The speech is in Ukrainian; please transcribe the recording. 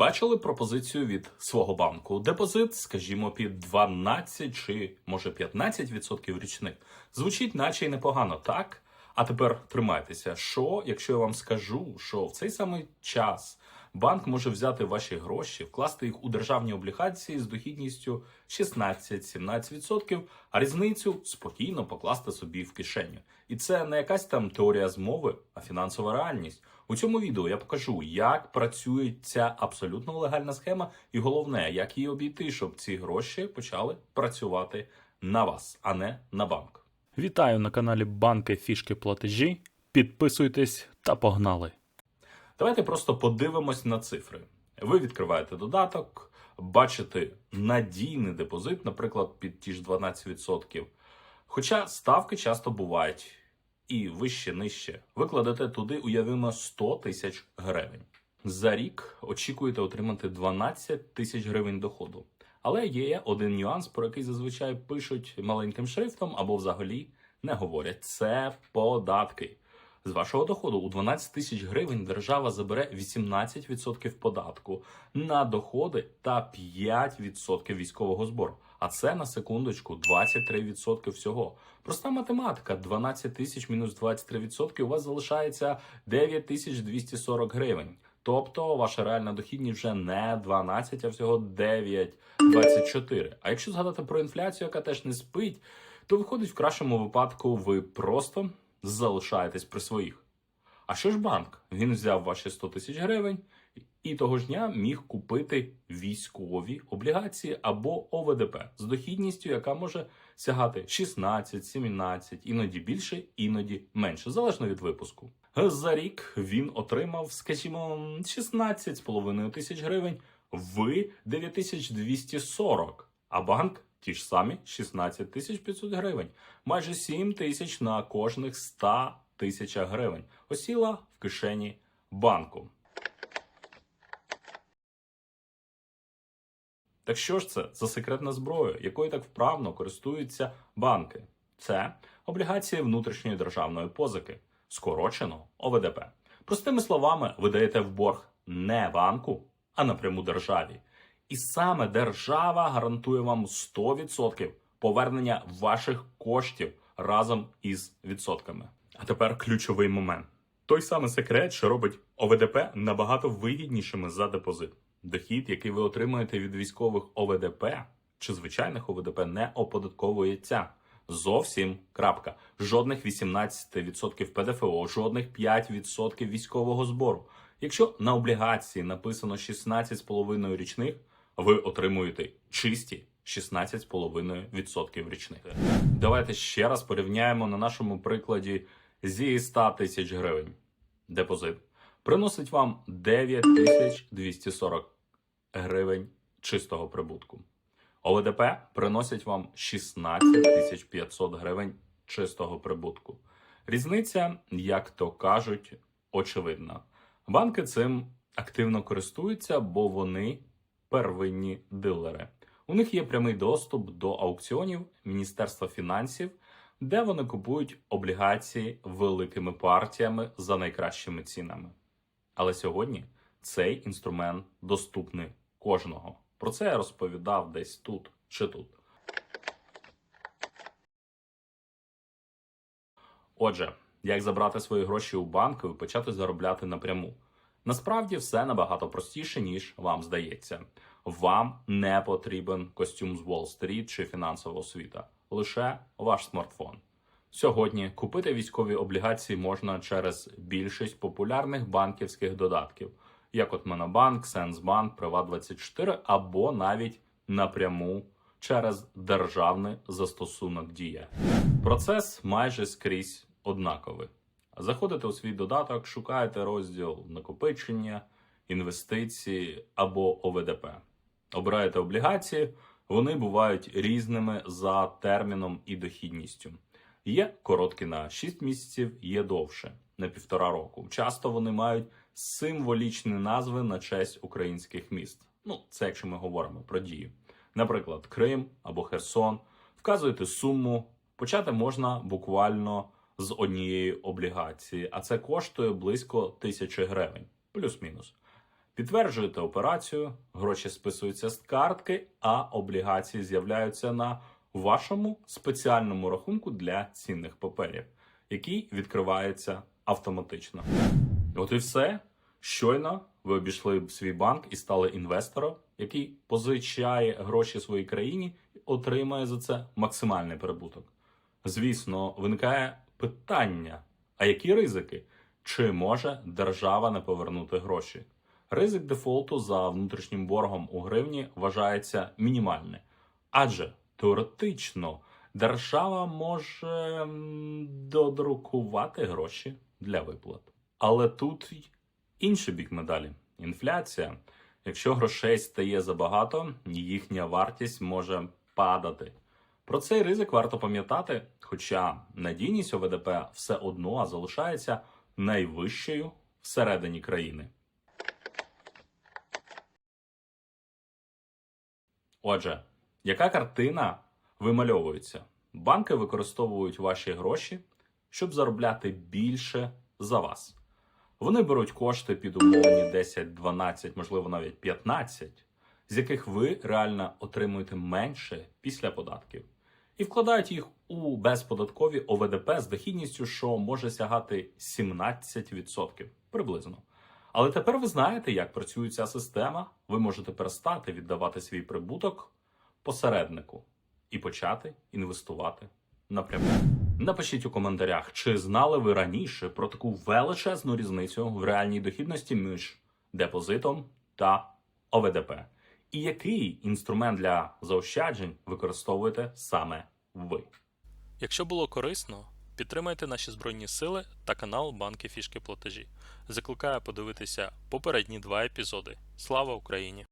Бачили пропозицію від свого банку. Депозит, скажімо, під 12 чи може 15% річних. Звучить, наче й непогано, так? А тепер тримайтеся. Що, якщо я вам скажу, що в цей самий час банк може взяти ваші гроші, вкласти їх у державні облігації з дохідністю 16-17%, а різницю спокійно покласти собі в кишеню. І це не якась там теорія змови, а фінансова реальність. У цьому відео я покажу, як працює ця абсолютно легальна схема, і головне, як її обійти, щоб ці гроші почали працювати на вас, а не на банк. Вітаю на каналі Банки Фішки Платежі. Підписуйтесь та погнали. Давайте просто подивимось на цифри. Ви відкриваєте додаток, бачите надійний депозит, наприклад, під ті ж 12%. Хоча ставки часто бувають і вище, нижче. Ви кладете туди, уявимо, 100 тисяч гривень. За рік очікуєте отримати 12 тисяч гривень доходу. Але є один нюанс, про який зазвичай пишуть маленьким шрифтом або взагалі не говорять. Це податки. З вашого доходу у 12 тисяч гривень держава забере 18% податку на доходи та 5% військового збору. А це на секундочку 23% всього. Проста математика: 12 тисяч мінус 23% у вас залишається 9240 гривень. Тобто ваша реальна дохідність вже не 12, а всього 9,24. А якщо згадати про інфляцію, яка теж не спить, то виходить в кращому випадку ви просто залишаєтесь при своїх. А що ж банк? Він взяв ваші 100 тисяч гривень і того ж дня міг купити військові облігації або ОВДП з дохідністю, яка може сягати 16, 17, іноді більше, іноді менше, залежно від випуску. За рік він отримав, скажімо, 16,5 тисяч гривень в 9240, а банк ті ж самі 16 тисяч 500 гривень, майже 7 тисяч на кожних 100 тисячах гривень осіла в кишені банку. Так що ж це за секретна зброя, якою так вправно користуються банки? Це облігації внутрішньої державної позики, скорочено ОВДП. Простими словами, ви даєте в борг не банку, а напряму державі. І саме держава гарантує вам 100% повернення ваших коштів разом із відсотками. А тепер ключовий момент. Той самий секрет, що робить ОВДП набагато вигіднішими за депозит. Дохід, який ви отримуєте від військових ОВДП чи звичайних ОВДП, не оподатковується. Зовсім крапка. Жодних 18% ПДФО, жодних 5% військового збору. Якщо на облігації написано 16,5 річних, ви отримуєте чисті 16,5% річних. Давайте ще раз порівняємо на нашому прикладі зі 100 тисяч гривень. Депозит приносить вам 9240 гривень чистого прибутку. ОВДП приносять вам 16 500 гривень чистого прибутку. Різниця, як то кажуть, очевидна. Банки цим активно користуються, бо вони первинні дилери. У них є прямий доступ до аукціонів Міністерства фінансів, де вони купують облігації великими партіями за найкращими цінами. Але сьогодні цей інструмент доступний кожного. Про це я розповідав десь тут чи тут. Отже, як забрати свої гроші у банку і почати заробляти напряму? Насправді все набагато простіше, ніж вам здається. Вам не потрібен костюм з Уолл-стріт чи фінансова освіта, лише ваш смартфон. Сьогодні купити військові облігації можна через більшість популярних банківських додатків, як от Монобанк, Сенсбанк, Приват24 або навіть напряму через державний застосунок Дія. Процес майже скрізь однаковий. Заходите у свій додаток, шукаєте розділ накопичення, інвестиції або ОВДП. Обираєте облігації, вони бувають різними за терміном і дохідністю. Є короткі на 6 місяців, є довше на півтора року. Часто вони мають символічні назви на честь українських міст. Ну, це якщо ми говоримо про дію. Наприклад, Крим або Херсон. Вказуєте суму. Почати можна буквально з однієї облігації, а це коштує близько тисячі гривень, плюс-мінус. Підтверджуєте операцію, гроші списуються з картки, а облігації з'являються на вашому спеціальному рахунку для цінних паперів, який відкривається автоматично. От і все. Щойно ви обійшли свій банк і стали інвестором, який позичає гроші своїй країні і отримає за це максимальний прибуток. Звісно, виникає питання: а які ризики? Чи може держава не повернути гроші? Ризик дефолту за внутрішнім боргом у гривні вважається мінімальним, адже теоретично держава може додрукувати гроші для виплат. Але тут інший бік медалі інфляція. Якщо грошей стає забагато, їхня вартість може падати. Про цей ризик варто пам'ятати, хоча надійність ОВДП все одно залишається найвищою всередині країни. Отже, яка картина вимальовується? Банки використовують ваші гроші, щоб заробляти більше за вас. Вони беруть кошти під умовні 10, 12, можливо, навіть 15, з яких ви реально отримуєте менше після податків, і вкладають їх у безподаткові ОВДП з дохідністю, що може сягати 17% приблизно. Але тепер ви знаєте, як працює ця система. Ви можете перестати віддавати свій прибуток посереднику і почати інвестувати напряму. Напишіть у коментарях, чи знали ви раніше про таку величезну різницю в реальній дохідності між депозитом та ОВДП, і який інструмент для заощаджень використовуєте саме ви. Якщо було корисно, підтримайте наші збройні сили та канал Банки Фішки Платежі. Закликаю подивитися попередні два епізоди. Слава Україні!